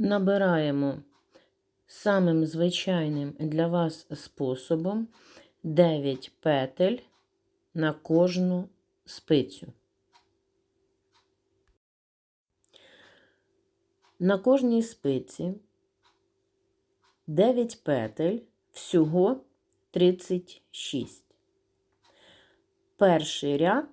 Набираємо самим звичайним для вас способом 9 петель на кожну спицю. На кожній спиці 9 петель, всього 36. Перший ряд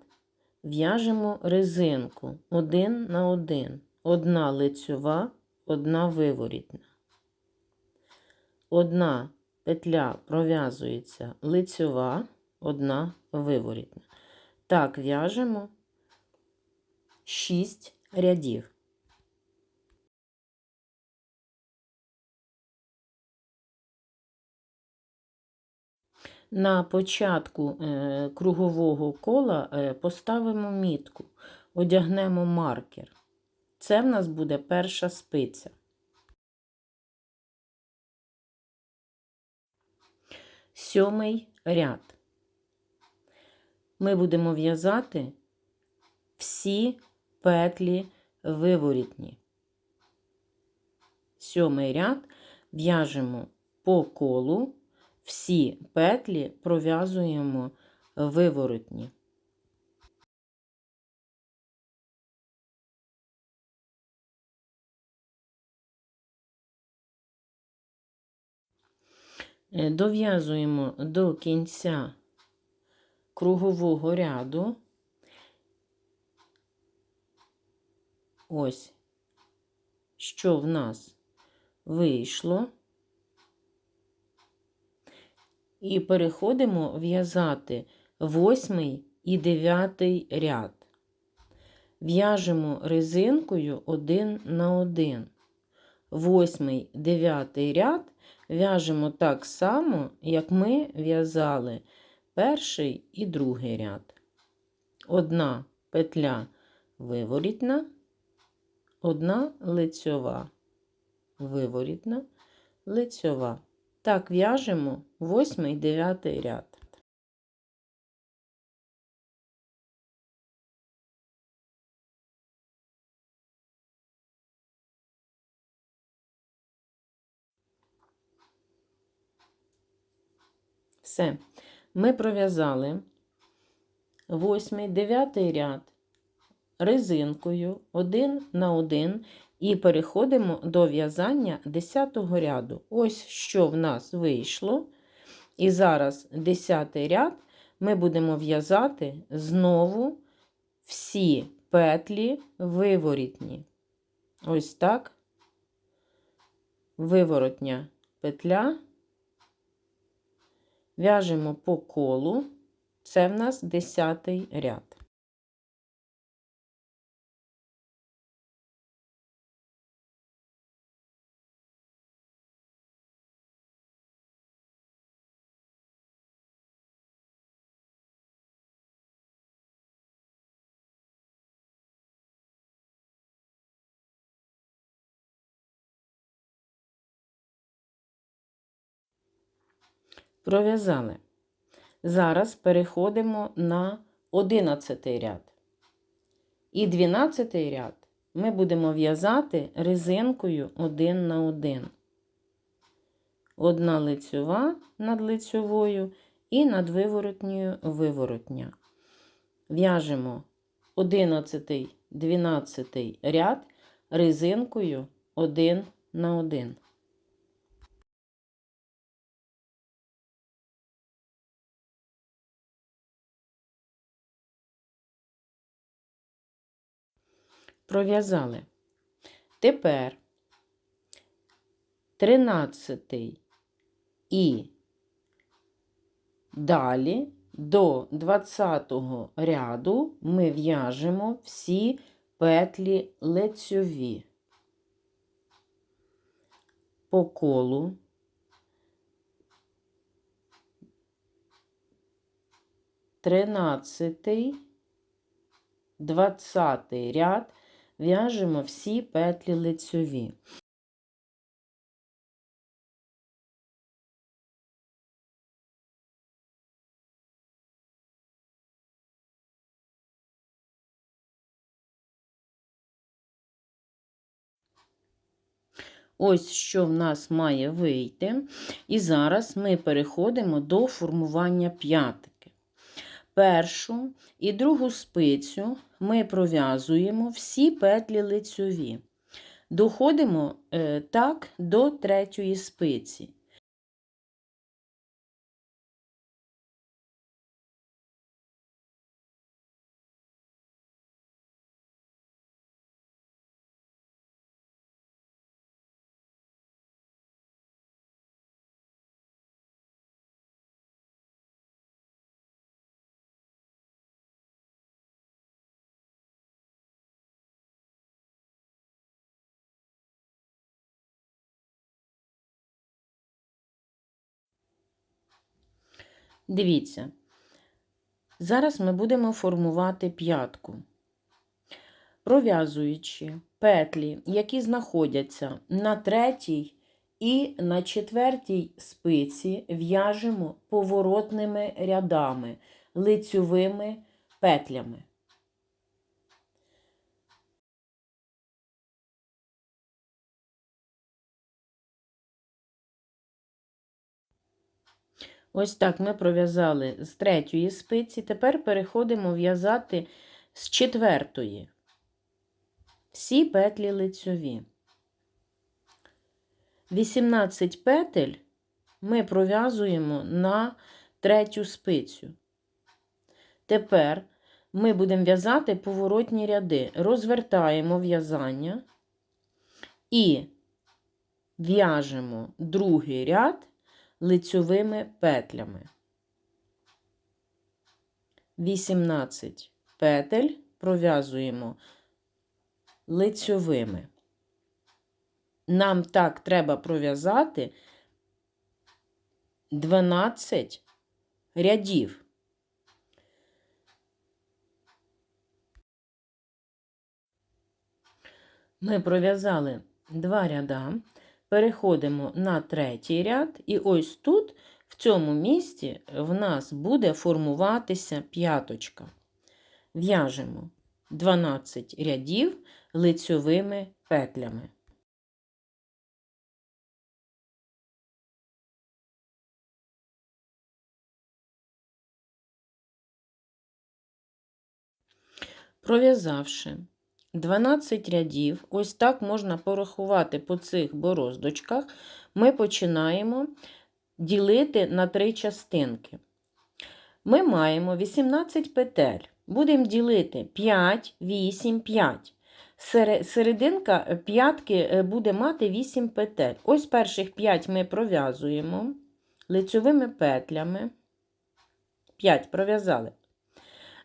в'яжемо резинку один на один, одна лицьова, одна виворітна. Одна петля пров'язується лицьова, одна виворітна. Так в'яжемо 6 рядів. На початку е, кругового кола е, поставимо мітку, одягнемо маркер. Це в нас буде перша спиця. Сьомий ряд. Ми будемо в'язати всі петлі виворітні. Сьомий ряд в'яжемо по колу всі петлі пров'язуємо виворотні. Дов'язуємо до кінця кругового ряду. Ось, що в нас вийшло. І переходимо в'язати восьмий і дев'ятий ряд. В'яжемо резинкою один на один. Восьмий, дев'ятий ряд в'яжемо так само, як ми в'язали перший і другий ряд. Одна петля виворітна, одна лицьова, виворітна, лицьова. Так в'яжемо восьмий дев'ятий ряд. Все. Ми пров'язали восьмий дев'ятий ряд резинкою один на один і переходимо до в'язання 10 ряду. Ось що в нас вийшло. І зараз 10 ряд ми будемо в'язати знову всі петлі виворітні. Ось так, виворотня петля, в'яжемо по колу, це в нас 10 ряд. Пров'язали. Зараз переходимо на 11 ряд. І 12 ряд ми будемо в'язати резинкою один на один. Одна лицьова над лицьовою і над виворотньою виворотня. В'яжемо 11, 12 ряд резинкою один на один. Пров'язали. Тепер 13 і далі до 20 ряду ми в'яжемо всі петлі лицьові по колу. Тринадцятий, двадцятий ряд в'яжемо всі петлі лицьові. Ось що в нас має вийти. І зараз ми переходимо до формування п'ятики. Першу і другу спицю ми пров'язуємо всі петлі лицьові. Доходимо е, так до третьої спиці. Дивіться, зараз ми будемо формувати п'ятку, пров'язуючи петлі, які знаходяться на третій і на четвертій спиці, в'яжемо поворотними рядами, лицьовими петлями. Ось так ми пров'язали з третьої спиці, тепер переходимо в'язати з четвертої. Всі петлі лицьові. 18 петель ми пров'язуємо на третю спицю. Тепер ми будемо в'язати поворотні ряди, розвертаємо в'язання і в'яжемо другий ряд лицьовими петлями. 18 петель пров'язуємо лицьовими. Нам так треба пров'язати 12 рядів. Ми пров'язали два ряда переходимо на третій ряд, і ось тут, в цьому місці, в нас буде формуватися п'яточка. В'яжемо 12 рядів лицьовими петлями. Пров'язавши 12 рядів, ось так можна порахувати по цих бороздочках, ми починаємо ділити на три частинки. Ми маємо 18 петель. Будемо ділити 5, 8, 5. Серединка п'ятки е, буде мати 8 петель. Ось перших 5 ми пров'язуємо лицьовими петлями. 5 пров'язали.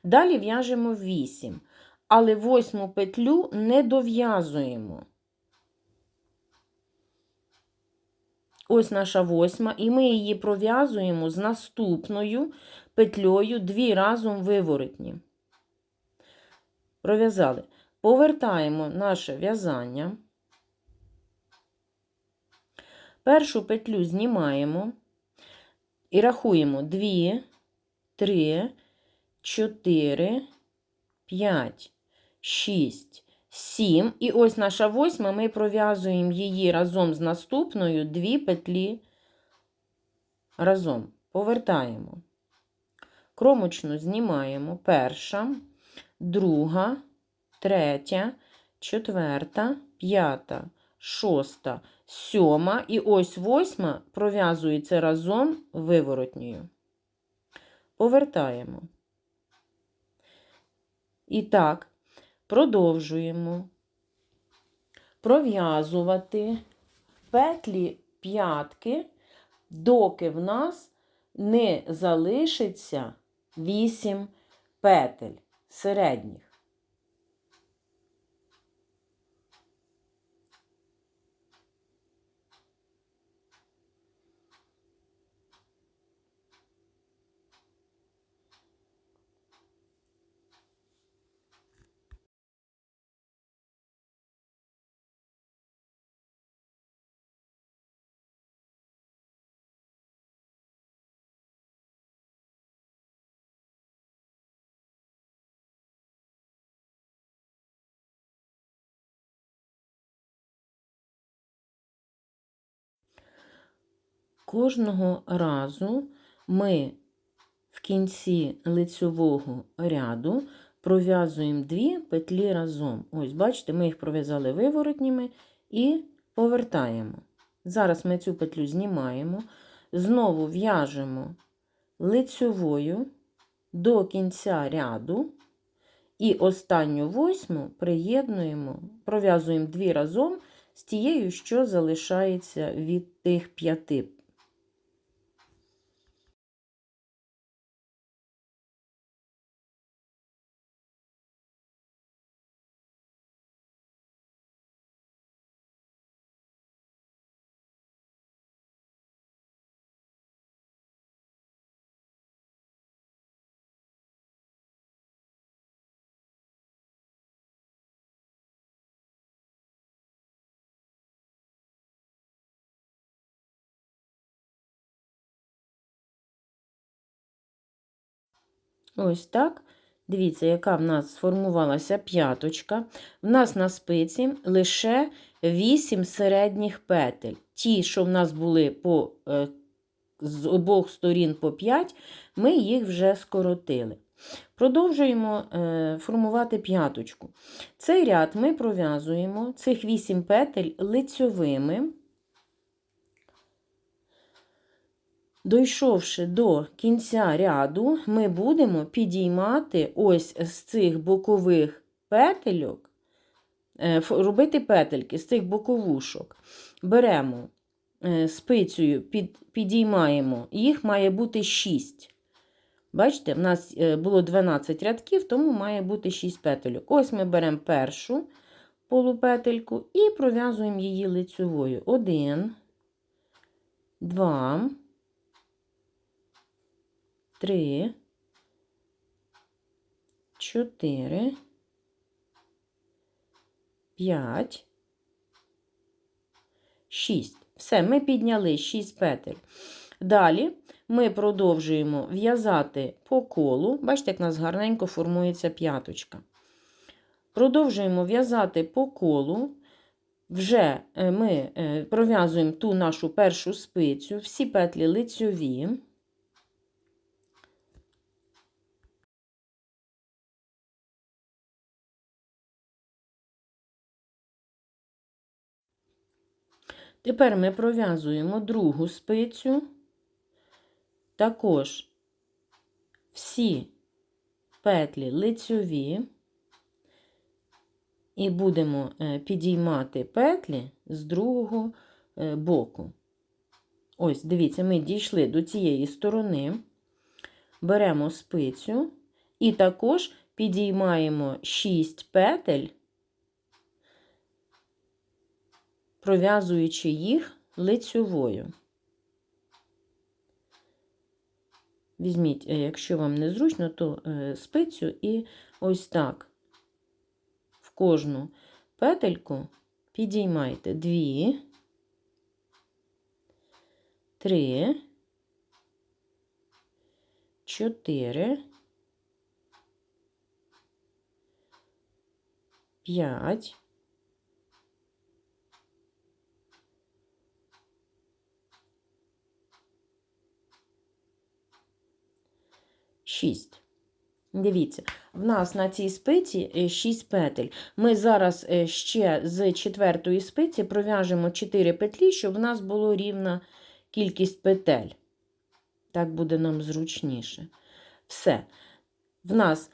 Далі в'яжемо 8 але восьму петлю не дов'язуємо. Ось наша восьма, і ми її пров'язуємо з наступною петлею дві разом виворотні. Пров'язали. Повертаємо наше в'язання. Першу петлю знімаємо і рахуємо 2, 3, 4, 5, 6, 7. І ось наша восьма, ми пров'язуємо її разом з наступною дві петлі разом. Повертаємо. Кромочну знімаємо перша, друга, третя, четверта, п'ята, шоста, сьома. І ось восьма пров'язується разом виворотньою. Повертаємо. І так, продовжуємо пров'язувати петлі п'ятки, доки в нас не залишиться 8 петель середніх. Кожного разу ми в кінці лицьового ряду пров'язуємо дві петлі разом. Ось, бачите, ми їх пров'язали виворотніми і повертаємо. Зараз ми цю петлю знімаємо, знову в'яжемо лицьовою до кінця ряду. І останню восьму приєднуємо, пров'язуємо дві разом з тією, що залишається від тих п'яти. Ось так. Дивіться, яка в нас сформувалася п'яточка. В нас на спиці лише 8 середніх петель. Ті, що в нас були по, е, з обох сторін по 5, ми їх вже скоротили. Продовжуємо е, формувати п'яточку. Цей ряд ми пров'язуємо цих 8 петель лицьовими. Дійшовши до кінця ряду, ми будемо підіймати ось з цих бокових петельок, е, робити петельки з цих боковушок. Беремо е, спицею, під, підіймаємо, їх має бути 6. Бачите, в нас е, було 12 рядків, тому має бути 6 петельок. Ось ми беремо першу полупетельку і пров'язуємо її лицевою. Один, два три, чотири, п'ять, шість. Все, ми підняли шість петель. Далі ми продовжуємо в'язати по колу. Бачите, як у нас гарненько формується п'яточка. Продовжуємо в'язати по колу. Вже е, ми е, пров'язуємо ту нашу першу спицю, всі петлі лицьові. Тепер ми пров'язуємо другу спицю, також всі петлі лицьові, і будемо е, підіймати петлі з другого е, боку. Ось, дивіться, ми дійшли до цієї сторони, беремо спицю. І також підіймаємо 6 петель пров'язуючи їх лицьовою. Візьміть, е, якщо вам не зручно, то е, спицю і ось так в кожну петельку підіймайте дві, три, чотири, п'ять, 6. Дивіться, в нас на цій спиці 6 е, петель. Ми зараз е, ще з четвертої спиці пров'яжемо 4 петлі, щоб в нас було рівна кількість петель. Так буде нам зручніше. Все. В нас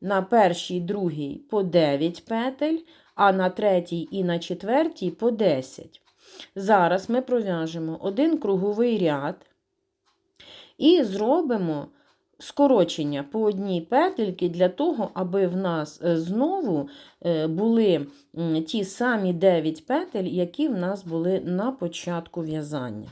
на першій, другій по 9 петель, а на третій і на четвертій по 10. Зараз ми пров'яжемо один круговий ряд і зробимо скорочення по одній петельки для того, аби в нас е, знову е, були ті самі 9 петель, які в нас були на початку в'язання.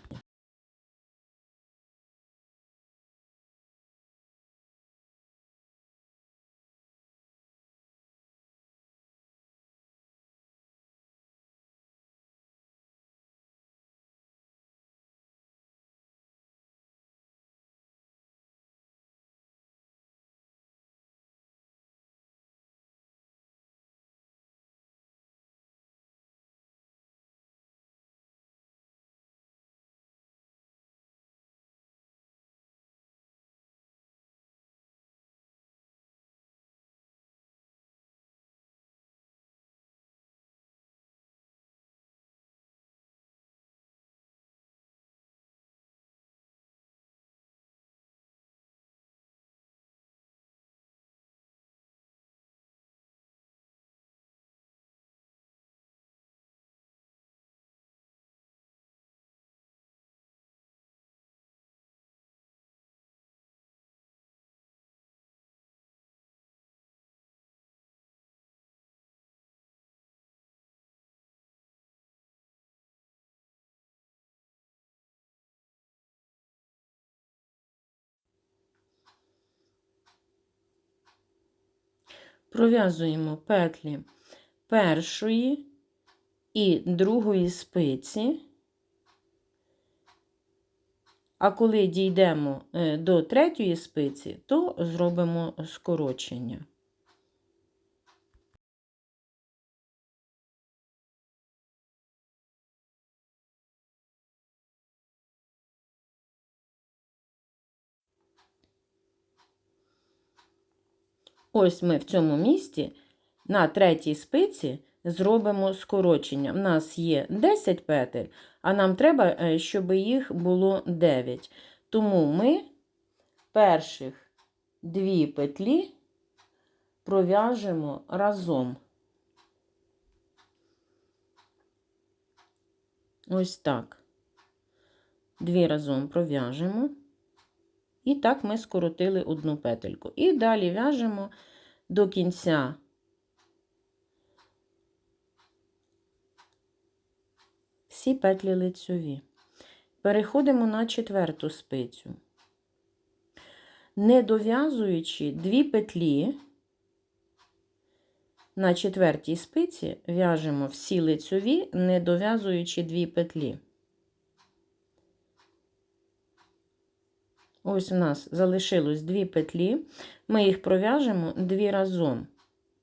Пров'язуємо петлі першої і другої спиці. А коли дійдемо е, до третьої спиці, то зробимо скорочення. Ось ми в цьому місці на третій спиці зробимо скорочення. У нас є 10 петель, а нам треба, е, щоб їх було 9. Тому ми перших дві петлі пров'яжемо разом. Ось так. Дві разом пров'яжемо. І так ми скоротили одну петельку. І далі в'яжемо до кінця всі петлі лицьові. Переходимо на четверту спицю. Не дов'язуючи дві петлі, на четвертій спиці в'яжемо всі лицьові, не дов'язуючи дві петлі. Ось у нас залишилось дві петлі, ми їх пров'яжемо дві разом.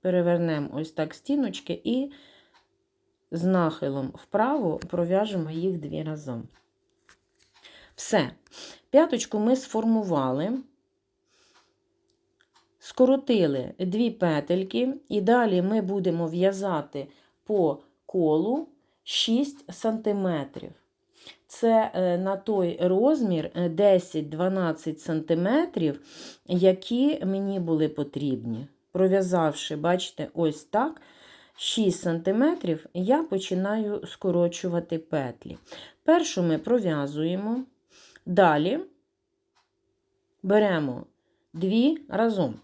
Перевернемо ось так стіночки і з нахилом вправо пров'яжемо їх дві разом. Все. П'яточку ми сформували, скоротили дві петельки, і далі ми будемо в'язати по колу 6 сантиметрів. Це е, на той розмір 10-12 см, які мені були потрібні. Пров'язавши, бачите, ось так. 6 см я починаю скорочувати петлі. Першу ми пров'язуємо, далі беремо дві разом.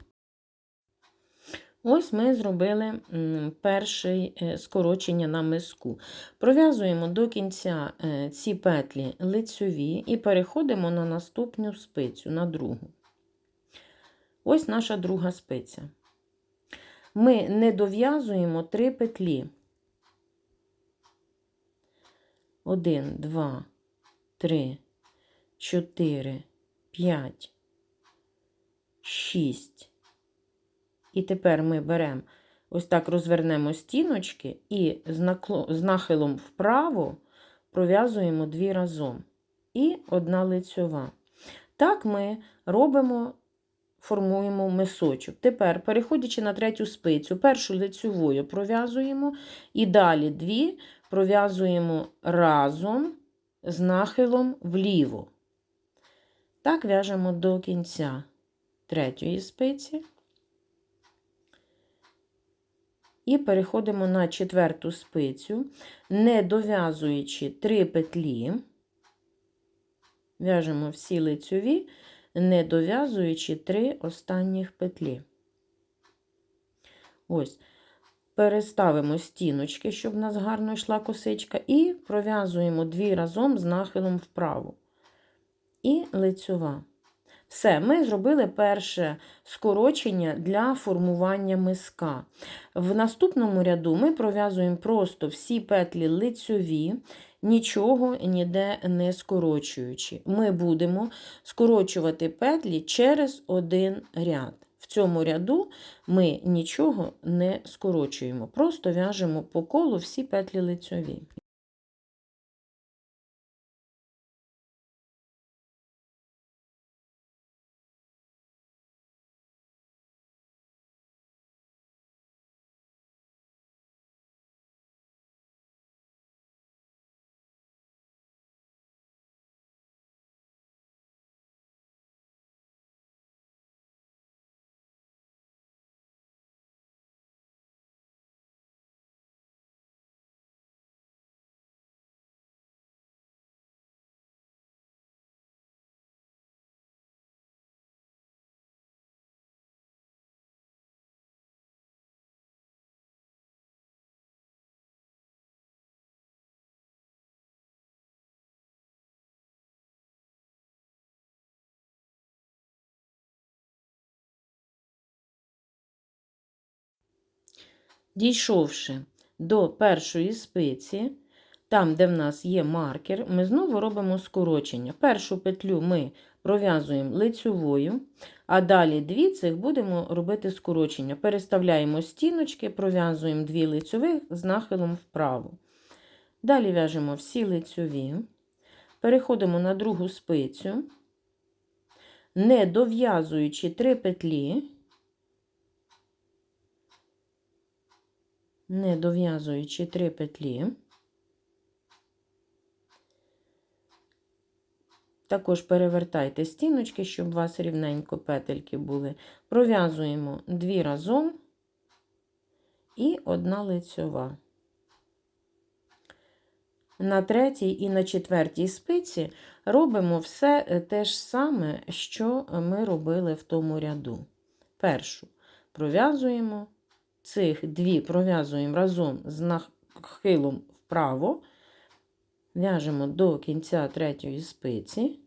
Ось ми зробили перше скорочення на миску. Пров'язуємо до кінця е, ці петлі лицьові і переходимо на наступну спицю, на другу. Ось наша друга спиця. Ми не дов'язуємо три петлі. Один, два, три, чотири, п'ять, шість. І тепер ми беремо, ось так розвернемо стіночки і з нахилом вправо пров'язуємо дві разом. І одна лицьова. Так ми робимо, формуємо мисочок. Тепер, переходячи на третю спицю, першу лицьовою пров'язуємо, і далі дві пров'язуємо разом з нахилом вліво. Так в'яжемо до кінця третьої спиці. І переходимо на четверту спицю, не дов'язуючи три петлі, в'яжемо всі лицьові, не дов'язуючи три останніх петлі. Ось, переставимо стіночки, щоб в нас гарно йшла косичка, і пров'язуємо дві разом з нахилом вправо. І лицьова. Все, ми зробили перше скорочення для формування миска. В наступному ряду ми пров'язуємо просто всі петлі лицьові, нічого ніде не скорочуючи. Ми будемо скорочувати петлі через один ряд. В цьому ряду ми нічого не скорочуємо, просто в'яжемо по колу всі петлі лицьові. Дійшовши до першої спиці, там, де в нас є маркер, ми знову робимо скорочення. Першу петлю ми пров'язуємо лицьовою, а далі дві цих будемо робити скорочення. Переставляємо стіночки, пров'язуємо дві лицьових з нахилом вправо. Далі в'яжемо всі лицьові, переходимо на другу спицю, не дов'язуючи три петлі, не дов'язуючи три петлі. Також перевертайте стіночки, щоб у вас рівненько петельки були. Пров'язуємо дві разом і одна лицьова. На третій і на четвертій спиці робимо все те ж саме, що ми робили в тому ряду. Першу пров'язуємо, цих дві пров'язуємо разом з нахилом вправо, в'яжемо до кінця третьої спиці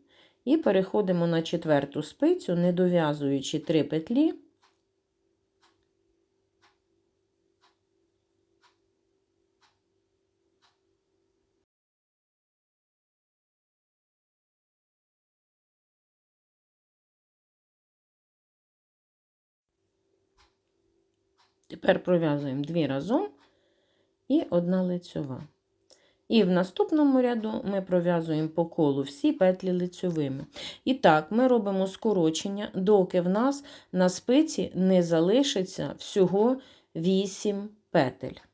і переходимо на четверту спицю, не дов'язуючи три петлі. Тепер пров'язуємо дві разом і одна лицьова. І в наступному ряду ми пров'язуємо по колу всі петлі лицьовими. І так, ми робимо скорочення, доки в нас на спиці не залишиться всього 8 петель.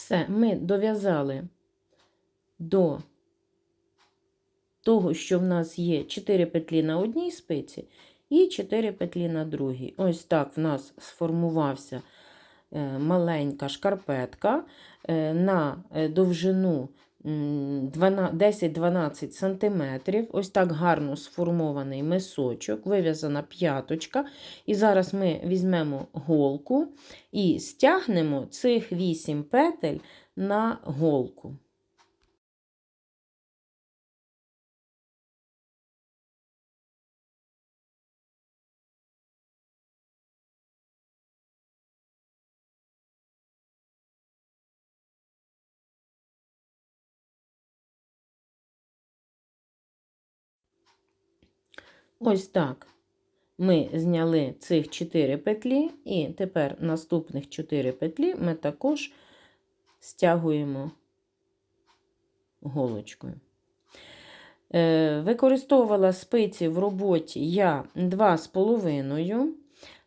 Все, ми дов'язали до того, що в нас є 4 петлі на одній спиці і 4 петлі на другій. Ось так в нас сформувався е, маленька шкарпетка е, на е, довжину 10-12 см. Ось так гарно сформований мисочок, вив'язана п'яточка. І зараз ми візьмемо голку і стягнемо цих 8 петель на голку. Ось так. ми зняли цих 4 петлі, і тепер наступних 4 петлі ми також стягуємо голочкою. Е, Використовувала спиці в роботі я 2,5.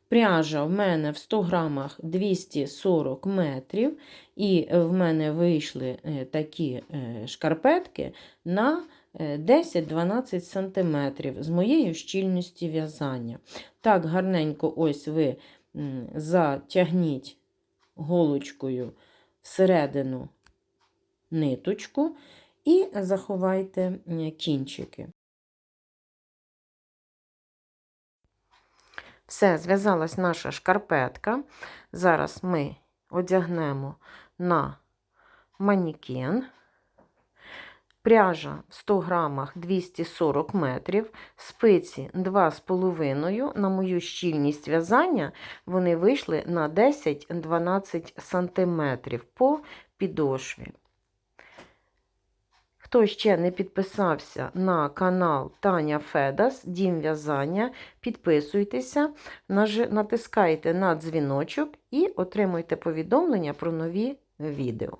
Пряжа в мене в 100 грамах 240 метрів, і в мене вийшли е, такі е, шкарпетки на 10-12 см з моєю щільністю в'язання. Так, гарненько ось ви затягніть голочкою всередину ниточку і заховайте кінчики. Все, зв'язалась наша шкарпетка. Зараз ми одягнемо на манікен. Пряжа в 100 грамах 240 метрів, спиці 2,5. На мою щільність в'язання вони вийшли на 10-12 см по підошві. Хто ще не підписався на канал Таня Федас, Дім в'язання, підписуйтеся, натискайте на дзвіночок і отримуйте повідомлення про нові відео.